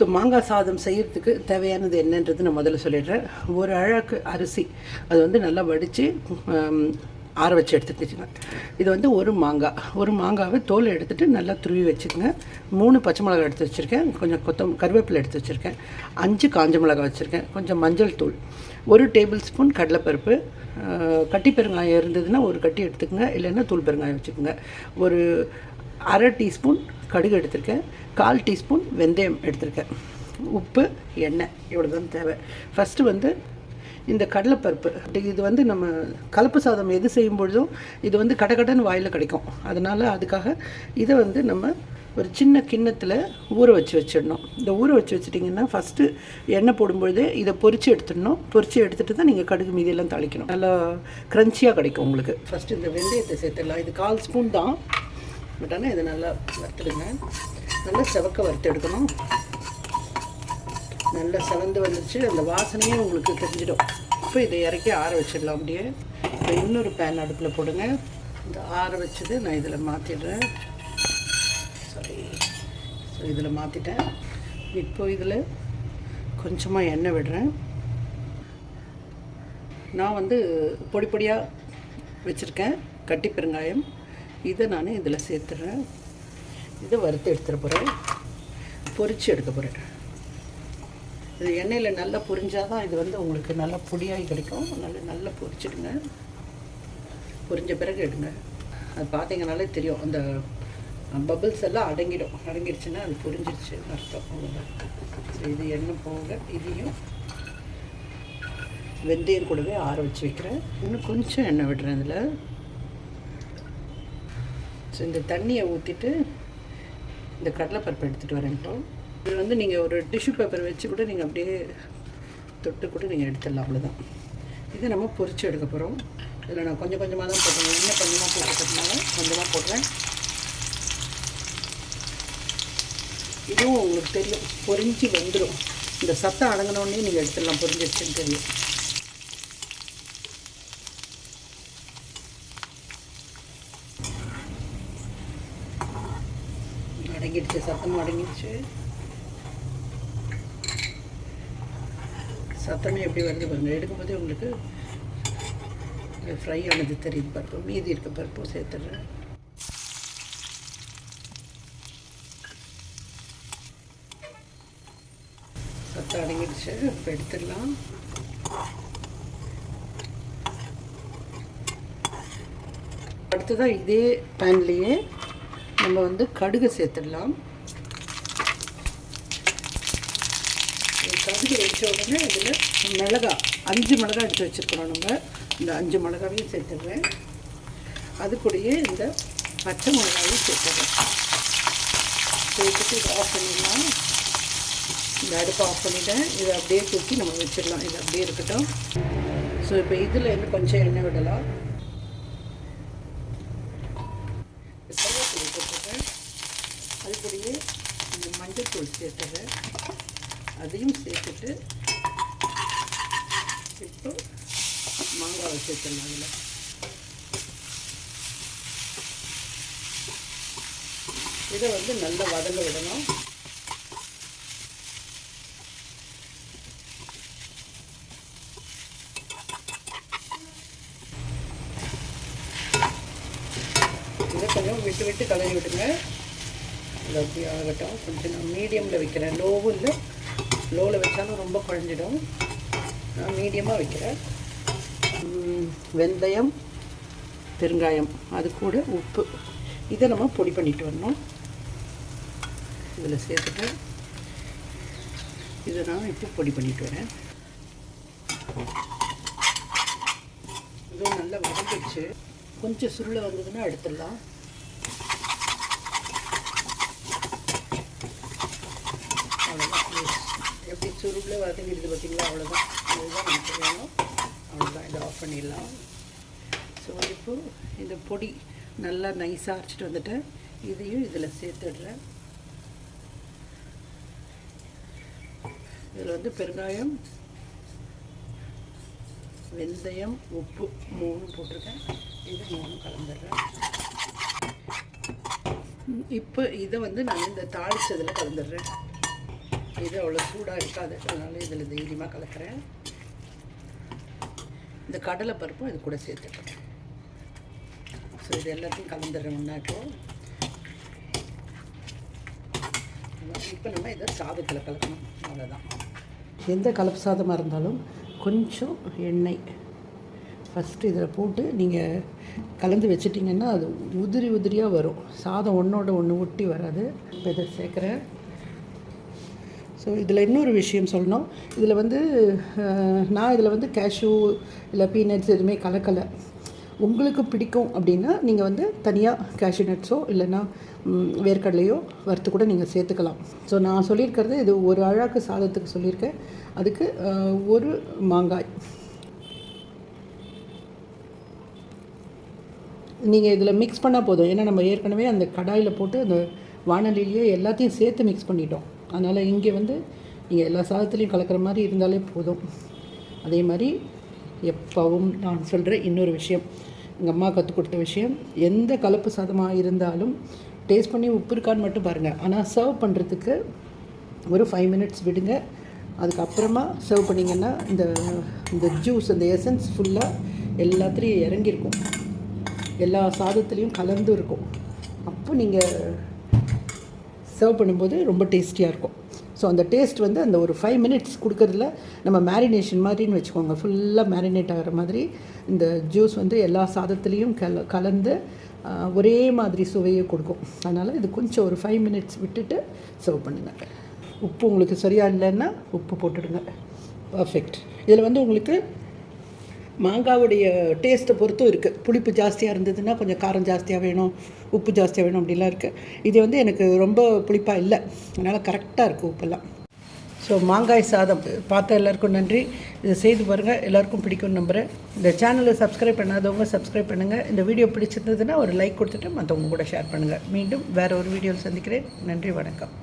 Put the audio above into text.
So மாங்காய் சாதம் செய்கிறதுக்கு தேவையானது என்னன்றது நான் முதல்ல சொல்லிடுறேன். ஒரு அழகு அரிசி அது வந்து நல்லா வடித்து ஆற வச்சு எடுத்துக்கிச்சுங்க. இது வந்து ஒரு மாங்காய். ஒரு மாங்காவை தோல் எடுத்துகிட்டு நல்லா துருவி வச்சுக்கோங்க. மூணு பச்சை மிளகாய் எடுத்து வச்சுருக்கேன். கொஞ்சம் கொத்தம் கருவேப்பிலை எடுத்து வச்சுருக்கேன். அஞ்சு காஞ்ச மிளகாய் வச்சுருக்கேன். கொஞ்சம் மஞ்சள் தூள். ஒரு டேபிள் ஸ்பூன் கடலைப்பருப்பு. கட்டி பெருங்காயம் இருந்ததுன்னா ஒரு கட்டி எடுத்துக்கோங்க. இல்லைன்னா தூள் பெருங்காயம் வச்சுக்கோங்க. ஒரு அரை டீஸ்பூன் கடுகு எடுத்திருக்கேன். கால் டீஸ்பூன் வெந்தயம் எடுத்திருக்கேன். உப்பு எண்ணெய் இவ்வளோ தான் தேவை. ஃபஸ்ட்டு வந்து இந்த கடலைப்பருப்பு. இது வந்து நம்ம கலப்பு சாதம் எது செய்யும் பொழுதும் இது வந்து கடகடன்னு வாயில் கிடைக்கும். அதனால் அதுக்காக இதை வந்து நம்ம ஒரு சின்ன கிண்ணத்தில் ஊற வச்சு வச்சிடணும். இந்த ஊற வச்சு வச்சிட்டிங்கன்னா ஃபஸ்ட்டு எண்ணெய் போடும்பொழுது இதை பொறிச்சு எடுத்துடணும். பொறிச்சு எடுத்துட்டு தான் நீங்கள் கடுகு மீதியெல்லாம் தாளிக்கணும். நல்லா க்ரன்ச்சியாக கிடைக்கும் உங்களுக்கு. ஃபஸ்ட்டு இந்த வெந்தயத்தை சேர்த்துடலாம். இது கால் ஸ்பூன் தான். பட் ஆனால் இதை நல்லா வறுத்துடுங்க. நல்லா செவக்க வறுத்து எடுக்கணும் நல்லா செவந்து வந்துருச்சு. அந்த வாசனையே உங்களுக்கு தெரிஞ்சிடும். இப்போ இதை இறக்கி ஆற வச்சிடலாம் அப்படியே. இப்போ இன்னொரு பேன் அடுப்பில் போடுங்க. இந்த ஆற வச்சது நான் இதில் மாற்றிடுறேன் சாரி ஸோ இதில் மாற்றிட்டேன் இப்போ இதில் கொஞ்சமாக எண்ணெய் விடுறேன். நான் வந்து பொடி பொடியாக வச்சுருக்கேன். கட்டி பெருங்காயம். இதை நான் இதில் சேர்த்துறேன். இதை வறுத்து எடுத்துட போகிறேன் பொரித்து எடுக்க போகிறேன் இது எண்ணெயில் நல்லா பொரிஞ்சாதான் இது வந்து உங்களுக்கு நல்லா பொடியாகி கிடைக்கும். நல்லா நல்லா பொரிச்சிடுங்க. பொரிஞ்ச பிறகு எடுங்க. அது பார்த்தீங்கனாலே தெரியும். அந்த பபிள்ஸ் எல்லாம் அடங்கிடும். அடங்கிடுச்சுன்னா அது பொரிஞ்சிருச்சுன்னு அர்த்தம். அவ்வளோதான் ஸோ இது எண்ணெய் போக இதையும் வெந்தயம் கூடவே ஆற வச்சு வைக்கிறேன். இன்னும் கொஞ்சம் எண்ணெய் விடுறேன் இதில். ஸோ இந்த தண்ணியை ஊற்றிட்டு இந்த கடலைப்பருப்பு எடுத்துகிட்டு வரேன்ட்டோம் இது வந்து நீங்கள் ஒரு டிஷ்யூ பேப்பர் வச்சு கூட நீங்கள் அப்படியே தொட்டு கூட நீங்கள் எடுத்துடலாம் அவ்வளோதான் இதை நம்ம பொறிச்சு எடுக்க போகிறோம் இதில் நான் கொஞ்சம் கொஞ்சமாக தான் போட்டேன் என்ன கொஞ்சமாக போட்டுக்கிறதுனால கொஞ்சமாக போடுறேன். இதுவும் உங்களுக்கு தெரியும் பொரிஞ்சு வந்துடும் இந்த சத்தம் அடங்கினோடனே நீங்கள் எடுத்துடலாம் பொரிஞ்சிருச்சுன்னு தெரியும். சத்தம் அடங்கிடுச்சு. சத்தமே எப்படி வருது பாருங்க. எடுக்கும்போதே உங்களுக்கு ஃப்ரை ஆனது தெரியுது பருப்பு மீதி இருக்க பருப்பும் சேர்த்துடுறேன். சத்தம் அடங்கிடுச்சு. இப்போ எடுத்துடலாம். அடுத்ததாக இதே பேன்லேயே நம்ம வந்து கடுகு சேர்த்துடலாம். இந்த வச்ச உடனே இதில் மிளகா அஞ்சு மிளகா எடுத்து வச்சுருக்கிறோம் நம்ம. இந்த அஞ்சு மிளகாவையும் சேர்த்துடுறேன். அது கூடயே இந்த பச்சை மிளகாவையும் சேர்த்துடுறேன். சேர்த்துட்டு இதை ஆஃப் பண்ணிடலாம். இந்த அடுப்பை ஆஃப் பண்ணிவிட்டேன் இதை அப்படியே தூக்கி நம்ம வச்சிடலாம். இது அப்படியே இருக்கட்டும். ஸோ இப்போ இதில் இன்னும் கொஞ்சம் எண்ணெய் விடலாம். அது கூடயே இந்த மஞ்சள் தூள் சேர்த்துடுறேன். அதையும் சேர்த்துட்டு இப்போ மாங்காவை சேர்த்துடலாம் அதில். இதை வந்து நல்லா வதங்க விடணும். இதை கொஞ்சம் விட்டு விட்டு கலரி விடுங்க இது அப்படி ஆகட்டும். கொஞ்சம் நான் மீடியமில் வைக்கிறேன். லோவும் இல்லை லோவில் வச்சாலும் ரொம்ப குழஞ்சிடும். நான் மீடியமாக வைக்கிறேன். வெந்தயம் பெருங்காயம் அது கூட உப்பு. இதை நம்ம பொடி பண்ணிட்டு வரணும். இதில் சேர்த்துட்டு இதை நான் இப்போ பொடி பண்ணிட்டு வரேன். இதுவும் நல்லா வதங்கிடுச்சு. கொஞ்சம் சுருளை வந்ததுன்னா எடுத்துடலாம் அவ்வளோதான் எப்படி வதங்கிடுது பார்த்தீங்களா? அவ்வளோதான் இதுதான் நமக்கு வேணும். அவ்வளோதான் இதை ஆஃப் பண்ணிடலாம். ஸோ இப்போது இந்த பொடி நல்லா நைஸாக அரைச்சிட்டு வந்துட்டேன். இதையும் இதில் சேர்த்துடுறேன். இதில் வந்து பெருங்காயம் வெந்தயம் உப்பு மூணு போட்டிருக்கேன். இது மூணு கலந்துடுறேன். இப்போ இதை வந்து நான் இந்த தாளிச்சதில் கலந்துடுறேன். இது அவ்வளோ சூடாக இருக்காது அதனால இதில் தைரியமாக கலக்கிறேன். இந்த கடலை பருப்பும் இது கூட சேர்த்துக்கிறேன். ஸோ இது எல்லாத்தையும் கலந்துடுறேன் ஒன்றா இப்போ நம்ம இதை சாதத்தில் கலக்கணும். அவ்வளோதான் எந்த கலப்பு சாதமாக இருந்தாலும் கொஞ்சம் எண்ணெய் ஃபஸ்ட்டு இதில் போட்டு நீங்கள் கலந்து வச்சிட்டிங்கன்னா அது உதிரி உதிரியாக வரும். சாதம் ஒன்றோட ஒன்று ஒட்டி வராது. இப்போ இதை சேர்க்குறேன். ஸோ இதில் இன்னொரு விஷயம் சொல்லணும். இதில் வந்து நான் இதில் வந்து கேஷ்யூ இல்லை பீனட்ஸ் எதுவுமே கலக்கலை. உங்களுக்கு பிடிக்கும் அப்படின்னா நீங்கள் வந்து தனியாக கேஷ்யூ நட்ஸோ இல்லைன்னா வேர்க்கடலையோ வறுத்து கூட நீங்கள் சேர்த்துக்கலாம். ஸோ நான் சொல்லியிருக்கிறது இது ஒரு அழாக்கு சாதத்துக்கு சொல்லியிருக்கேன். அதுக்கு ஒரு மாங்காய். நீங்கள் இதில் மிக்ஸ் பண்ணால் போதும். ஏன்னா நம்ம ஏற்கனவே அந்த கடாயில் போட்டு அந்த வானொலியிலேயே எல்லாத்தையும் சேர்த்து மிக்ஸ் பண்ணிட்டோம். அதனால் இங்கே வந்து நீங்கள் எல்லா சாதத்துலேயும் கலக்கிற மாதிரி இருந்தாலே போதும். அதே மாதிரி எப்பவும் நான் சொல்கிற இன்னொரு விஷயம். எங்கள் அம்மா கற்றுக் கொடுத்த விஷயம். எந்த கலப்பு சாதமாக இருந்தாலும் டேஸ்ட் பண்ணி உப்பு இருக்கான்னு மட்டும் பாருங்கள் ஆனால் சர்வ் பண்ணுறதுக்கு ஒரு ஃபைவ் மினிட்ஸ் விடுங்க. அதுக்கப்புறமா சர்வ் பண்ணிங்கன்னா இந்த இந்த ஜூஸ் அந்த எசன்ஸ் ஃபுல்லாக எல்லாத்துலேயும் இறங்கியிருக்கும். எல்லா சாதத்துலேயும் கலந்து இருக்கும் அப்போ நீங்கள் சர்வ் பண்ணும்போது ரொம்ப டேஸ்டியாக இருக்கும். ஸோ அந்த டேஸ்ட் வந்து அந்த ஒரு ஃபைவ் மினிட்ஸ் கொடுக்கறதுல நம்ம மேரினேஷன் மாதிரின்னு வச்சுக்கோங்க. ஃபுல்லாக மேரினேட் ஆகிற மாதிரி இந்த ஜூஸ் வந்து எல்லா சாதத்துலேயும் கல கலந்து ஒரே மாதிரி சுவையை கொடுக்கும். அதனால் இது கொஞ்சம் ஒரு ஃபைவ் மினிட்ஸ் விட்டுட்டு சர்வ் பண்ணுங்கள் உப்பு உங்களுக்கு சரியாக இல்லைன்னா உப்பு போட்டுடுங்க. பர்ஃபெக்ட் இதில் வந்து உங்களுக்கு மாங்காவுடைய டேஸ்ட்டை பொறுத்தும் இருக்குது புளிப்பு ஜாஸ்தியாக இருந்ததுன்னா கொஞ்சம் காரம் ஜாஸ்தியாக வேணும் உப்பு ஜாஸ்தியாக வேணும் அப்படிலாம் இருக்குது இது வந்து எனக்கு ரொம்ப புளிப்பாக இல்லை. அதனால் கரெக்டாக இருக்குது உப்பெல்லாம். ஸோ மாங்காய் சாதம் பார்த்த எல்லாருக்கும் நன்றி. இதை செய்து பாருங்கள் எல்லாருக்கும் பிடிக்கும்னு நம்புகிறேன் இந்த சேனலை சப்ஸ்கிரைப் பண்ணாதவங்க சப்ஸ்கிரைப் பண்ணுங்கள் இந்த வீடியோ பிடிச்சிருந்ததுன்னா ஒரு லைக் கொடுத்துட்டு மற்றவங்க கூட ஷேர் பண்ணுங்கள் மீண்டும் வேறு ஒரு வீடியோவில் சந்திக்கிறேன். நன்றி வணக்கம்.